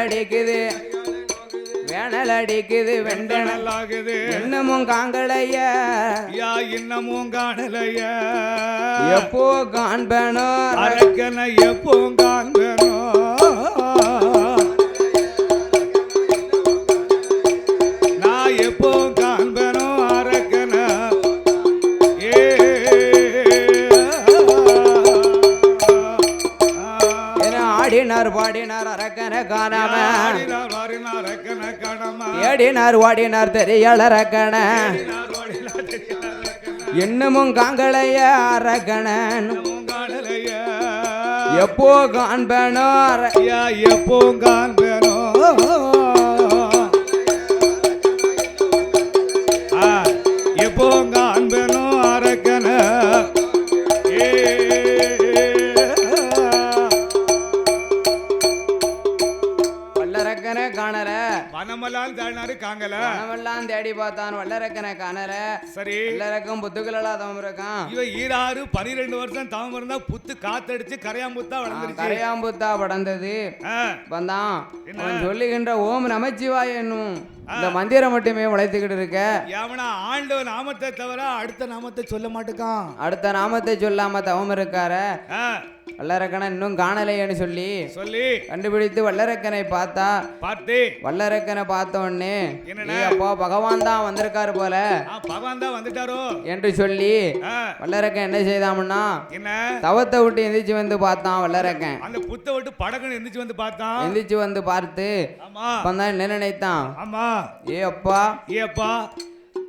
அடிக்குது வேணல் அடிக்குது வெண்டன நல்லாகுது இன்னமும் காங்களைய யா இன்னமும் காணலைய. எப்போ காண்பனோ? அரக்கன எப்போ காண்பனோ? அரக்கன காணாம ஏடினார் வாடினார் தெரியல அரக்கன இன்னமும் காங்களைய காணலைய எப்போ காண்பனோ எப்போ காண்பேனோ? வல்லரக்கனை காணல பணமெல்லாம் தாழ்னாரு காங்கல. பணமெல்லாம் தேடி பார்த்தான் வல்லரக்கனை காணல சரி. வல்லரக்கம் புத்துக்களெல்லாம் இருக்கான். இவ ஈராறு பனிரெண்டு வருஷம் தவம் இருந்தா புத்து காத்தடிச்சு கரையாம்புத்தா வளர்ந்துருச்சு. கரையாம்புத்தா ஆ, வந்தான். சொல்லுகின்ற ஓம் நமச்சிவாய என்னும். இந்த மந்திரம் மட்டுமே உழைத்துக்கிட்டு இருக்க. எவனா ஆண்டவ நாமத்தை தவிர அடுத்த நாமத்தை சொல்ல மாட்டுக்கான். அடுத்த நாமத்தை சொல்லாம தவம் இருக்கார? வல்லரக்கனை இன்னும் காணலையேன்னு சொல்லி சொல்லி. கண்டுபிடித்து வல்லரக்கனை பார்த்தா பார்த்து. வல்லரக்கனை பார்த்த உடனே என்னண்ணே? "ஏய் அப்பா பகவான் தான் வந்திருக்காரு போல. பகவான் தான் வந்துட்டாரோ? என்று சொல்லி வல்லரக்கன் என்ன செய்தாம்னா என்ன? தவத்தை விட்டு எந்திரிச்சு வந்து பார்த்தான் வல்லரக்கன். அந்த புத்த விட்டு படகுன்னு எந்திரிச்சு வந்து பார்த்தான். எந்திரிச்சு வந்து பார்த்து ஆமா. அப்பந்தான் என்ன நினைத்தான். ஆமா. ஏ அப்பா? ஏப்பா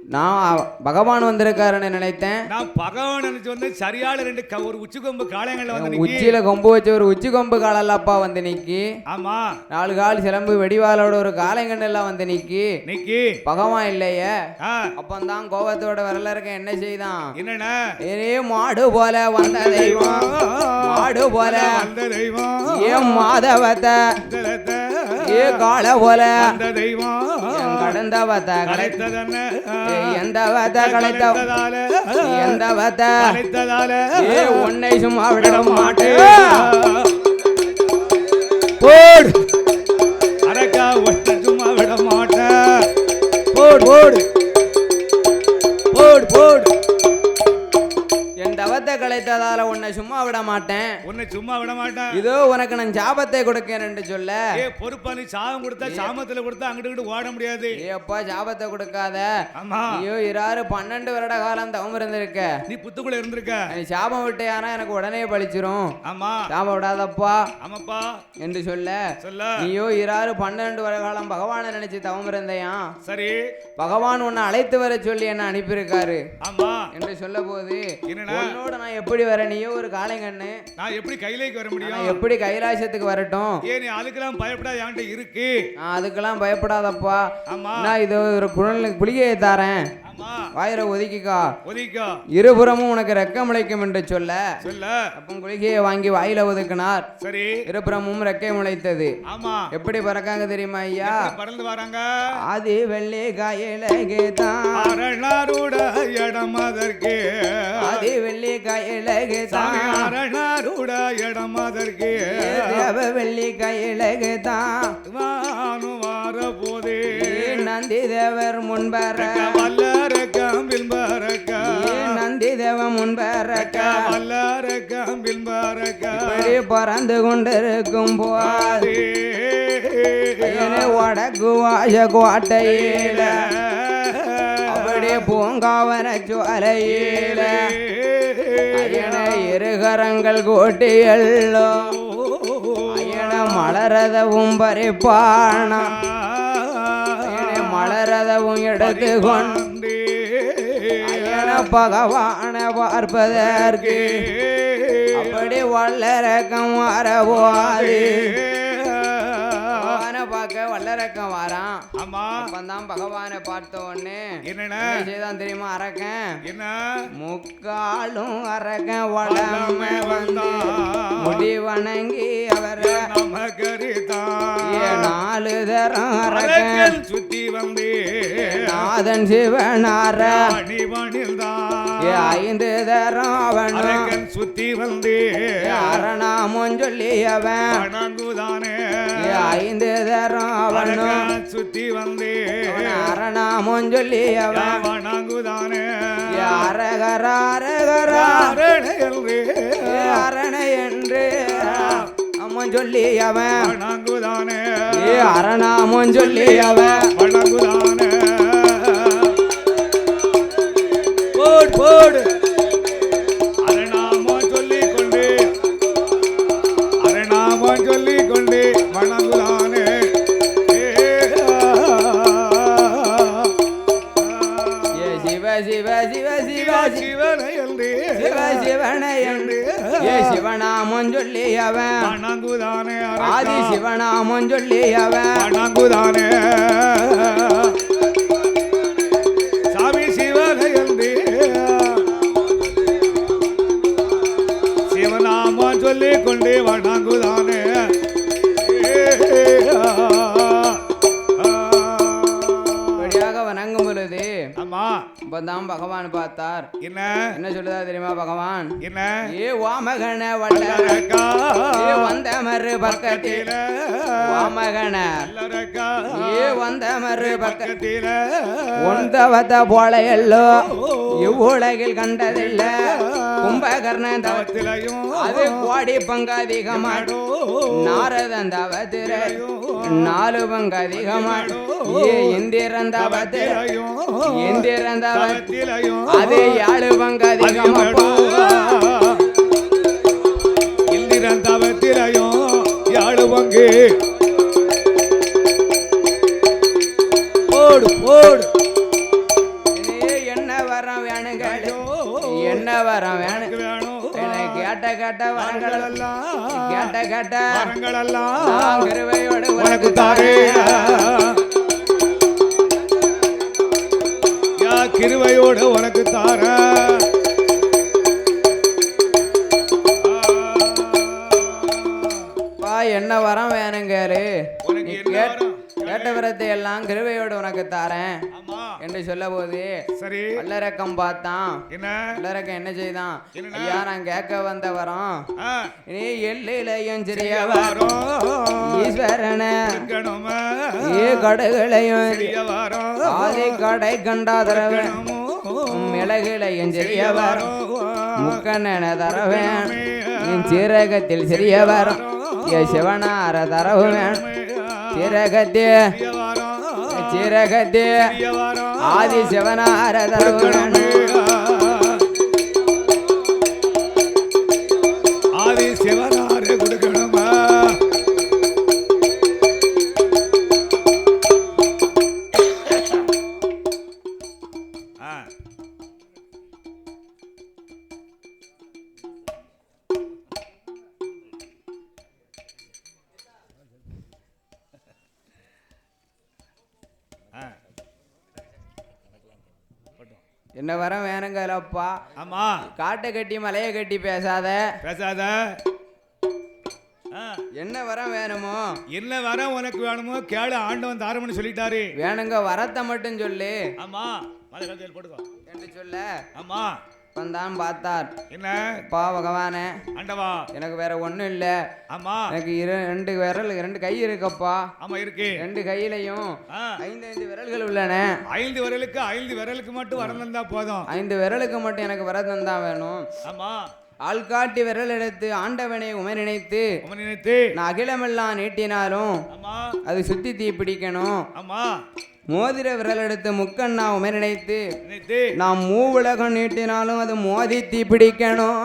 நான் அவ- பகவான் வந்திருக்காருன்னு நினைத்தேன். நான் பகவான் நினைச்சு வந்து சரியான ரெண்டு ஒரு உச்சி கொம்பு காளையங்கள்ல வந்து உச்சியில கொம்பு வச்ச ஒரு உச்சி கொம்பு காலல்லப்பா வந்து நிக்கி. ஆமா. நாலு கால் சிலம்பு வெடிவாளோட ஒரு காளைங்கன்னு எல்லாம் வந்து நிக்கி. நிக்கி. பகவான் இல்லையே. அப்பந்தான் கோபத்தோட வரல இருக்க என்ன செய்தான்? என்னண்ண ஏ மாடு போல வந்த தெய்வம். மாடு போல அந்த தெய்வம். ஏ மாதவத்தை. ஏ கால போல. அந்த தெய்வம். என் கடந்தவத்தை கலை கலைத்ததன்ன எந்த வத கலைத்த கலைத்ததால எந்த வத கலைத்ததால ஏ உன்னை சும்மா விட மாட்டேன். போடு. அரக்கா ஒட்ட சும்மா விட மாட்டேன். போடு போடு. தவத்தை கலைத்ததால உன்னை சும்மா விட மாட்டேன். உன்னை சும்மா விட மாட்டேன். இதோ உனக்கு நான் சாபத்தை கொடுக்கேன் என்று சொல்ல. ஏ பொறுப்பா நீ சாபம் கொடுத்தா சாமத்துல கொடுத்தா அங்கிட்டு ஓட முடியாது. ஏ அப்பா சாபத்தை கொடுக்காத. ஆமா. ஐயோ இராறு பன்னெண்டு வருட காலம் தவம் இருந்திருக்க. நீ புத்துக்குள்ள இருந்திருக்க. நீ சாபம் விட்டையானா எனக்கு உடனே பழிச்சிரும். ஆமா. சாபம் விடாதப்பா. ஆமாப்பா. என்று சொல்ல. சொல்ல. நீயோ இராறு பன்னெண்டு வருட காலம் பகவானை நினைச்சு தவம் இருந்தையாம் சரி. பகவான் உன்னை அழைத்து வர சொல்லி என்ன அனுப்பியிருக்காரு. ஆமா. என்று சொல்ல போது என்னடா? உன்னோட நான் எப்படி வர நீயோ ஒரு காளைங்கண்ணு நான் எப்படி கையிலேக்கு வர முடியும்? எப்படி கைலாசத்துக்கு வரட்டும்? ஏன் நீ அதுக்கெல்லாம் பயப்படாத என்கிட்ட இருக்கு. நான் அதுக்கெல்லாம் பயப்படாதப்பா. ஆமா. நான் இது ஒரு குழந்தைக்கு புளிகையை தாரேன். வாயிர ஒதுக்கிக்கா. ஒதுக்கோ இருபுறமும் உனக்கு ரெக்கம் முளைக்கும் என்று சொல்ல. சொல்ல. அப்போ குளிகையை வாங்கி வாயில ஒதுக்கினார். சரி. இருபுறமும் ரெக்கை முளைத்தது. ஆமா. எப்படி பறக்காங்க தெரியுமா ஐயா? பறந்து வராங்க? ஆதி வெள்ளி காயிலகே தான் அரணாருட இடம் அதற்கு. ஆதி வெள்ளி காயிலகே அரணாருட இடம் அதற்கு. தேவ வெள்ளி காயிலகே தான் நந்தி தேவர் முன்பர வல்லர காம்பில் பறக்க நந்தி தேவ முன்பரக்க. வல்லர காம்பில் பறக்க இப்படி பறந்து கொண்டிருக்கும் போது வடக்கு வாச கோட்டையில. அப்படியே பூங்காவன சோலையில இருகரங்கள் கோட்டியல்லோ. ஐயன மலரதவும் பறிப்பானா மலரதவும் எடுத்து கொண்டு பகவான பார்ப்பதற்கு அப்படி வல்லரக்கம் அவனை பார்க்க வல்லரக்கம் வாரான். ஆமா. அப்பந்தான் பகவானை பார்த்த உடனே என்னண்ணா என்ன செய்தான் தெரியுமா அரக்கன்? என்ன? முக்காலும் அரக்கன் வளமை வந்தா வந்தான். முடி வணங்கி அவரை நம்ம கரிதான் ஏ நாலு தரம் அரக்கன் சுத்தி நாதன் சிவனார. ஐந்து தரம் அரக்கன் சுத்தி வந்தே. அரணாமும் சொல்லி அவன் வணங்குதானே. ஏ ஐந்து தரம் அரக்கன் சுத்தி வந்தே. அவன் அரணாமும் சொல்லி அவன் வணங்குதானே. அரகரா அரகரா. அரணை என்று. அம்மன் சொல்லி அவன் அரணாமும் சொல்லி அவன் சிவ சிவ சிவ சிவ சிவ சிவ. சிவனை என்று சிவ சிவனை என்று ஏ சிவநாமம் சொல்லி அவன். வணங்குதானே ஆதி. சிவநாமம் சொல்லி அவன். வணங்குதானே. சாமி சிவனை என்று சிவநாமம் சொல்லிக் கொண்டு வணங்குதானே இப்பதான் பகவான் பார்த்தார். என்ன? என்ன சொல்லுதா தெரியுமா பகவான்? என்ன? ஏ வாமகன வல்லர அல்லரக்கா ஏ வந்த மறு பக்கத்தில். வாமகன. ஏ வந்த மறு பக்க பக்கத்தில. ஒந்தவத போல எல்லோ. இவ்வுலகில் கண்டதில்ல. கும்பகர்ணன் தவ தவத்திலையும் அது கோடி பங்காதிகமா நாரதன் தவத்திரை நாலு பங்காதிகமா ஏ இந்திரன் தவத்திரை இந்திரன் தவ அது ஏழு பங்காதிகமா இந்திரன் தவத்திலையும் யாழு பங்கு. என்ன வரம் வேணும். கேட்ட கேட்ட வரங்கள் கேட்ட கேட்ட நான் கிருபையோடு உனக்கு தாரே யா கிருவையோடு உனக்கு தார என்ன வரம் வேணுங்காரு? கேட்ட வரத்தை எல்லாம் கிருபையோடு உனக்கு தாரேன். என்று சொல்ல போது சரி. வல்லரக்கம் பார்த்தான். என்ன? வல்லரக்கம் என்ன செய்தான்? ஐயா நான் கேட்க வந்த வரம் ஆ, நீ எல்லையிலையும் சிறியவர் வாரம். ஈஸ்வரன. ஏ கடைகளையும் ஆதி கடை கண்டாதரவன். மிளகுலையும் சிறியவர். வாரம் முக்கண்ணன தரவேன். என் சீரகத்தில் சிறியவர். என் சிவனார தரவு வேணும் சீரகத்தில் பெரிய வாரம் ஆதி என்ன வரம் வேணுங்களப்பா ஆமா. காட்டை கட்டி மலையை கட்டி பேசாத. பேசாத. ஆ. என்ன வரம் வேணுமோ. என்ன வர உனக்கு வேணுமோ கேளு ஆண்டவன் தாரம்னு சொல்லிட்டாரு. வேணுங்க வரத்தை மட்டும் சொல்லு. ஆமா. மலை கழுத்தில் போட்டுக்கோ. என்று சொல்ல? ஆமா. வந்தான் பார்த்தார். என்ன? பா பகவானே. ஆண்டவா. எனக்கு வேற ஒண்ணும் இல்லை. ஆமா. எனக்கு ரெண்டு விரல் ரெண்டு கை இருக்கப்பா. ஆமா இருக்கு. ரெண்டு கையிலையும். ஐந்து ஐந்து விரல்கள் உள்ளன. ஐந்து விரலுக்கு ஐந்து விரலுக்கு மட்டும் வரம் தந்தா போதும். ஐந்து விரலுக்கு மட்டும் எனக்கு விரதம் தான் வேணும். ஆமா. ஆள்காட்டி விரல் எடுத்து ஆண்டவனை உமை நினைத்து நினைத்து. நான் அகிலமெல்லாம் நீட்டினாலும் அது சுத்தி தீ பிடிக்கணும். ஆமா. மோதிர விரல் எடுத்து முக்கண்ணா உமை நினைத்து நான் மூவுலகம் நீட்டினாலும் அது மோதி தீ பிடிக்கணும்.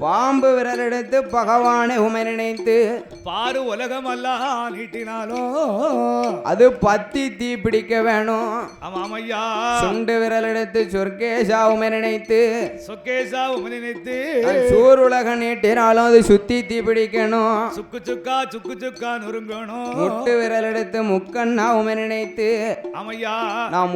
பாம்பு விரல் எடுத்து பகவானை உமை நினைத்து பாரு உலகமெல்லாம் நீட்டினாலோ அது பத்தி தீ பிடிக்க வேணும். ஆமாம் ஐயா சுண்டு விரல் எடுத்து சொர்க்கேஷா உமை நினைத்து. சொக்கேசா உம நினைத்து. சூர் உலக நீட்டினாலும் அது சுத்தி தீ பிடிக்கணும். சுக்கு சுக்கா சுக்கு சுக்கா நொறுங்கணும். முட்டு விரல் எடுத்து முக்கண்ணா உமை நினைத்து. ஆமையா. நான்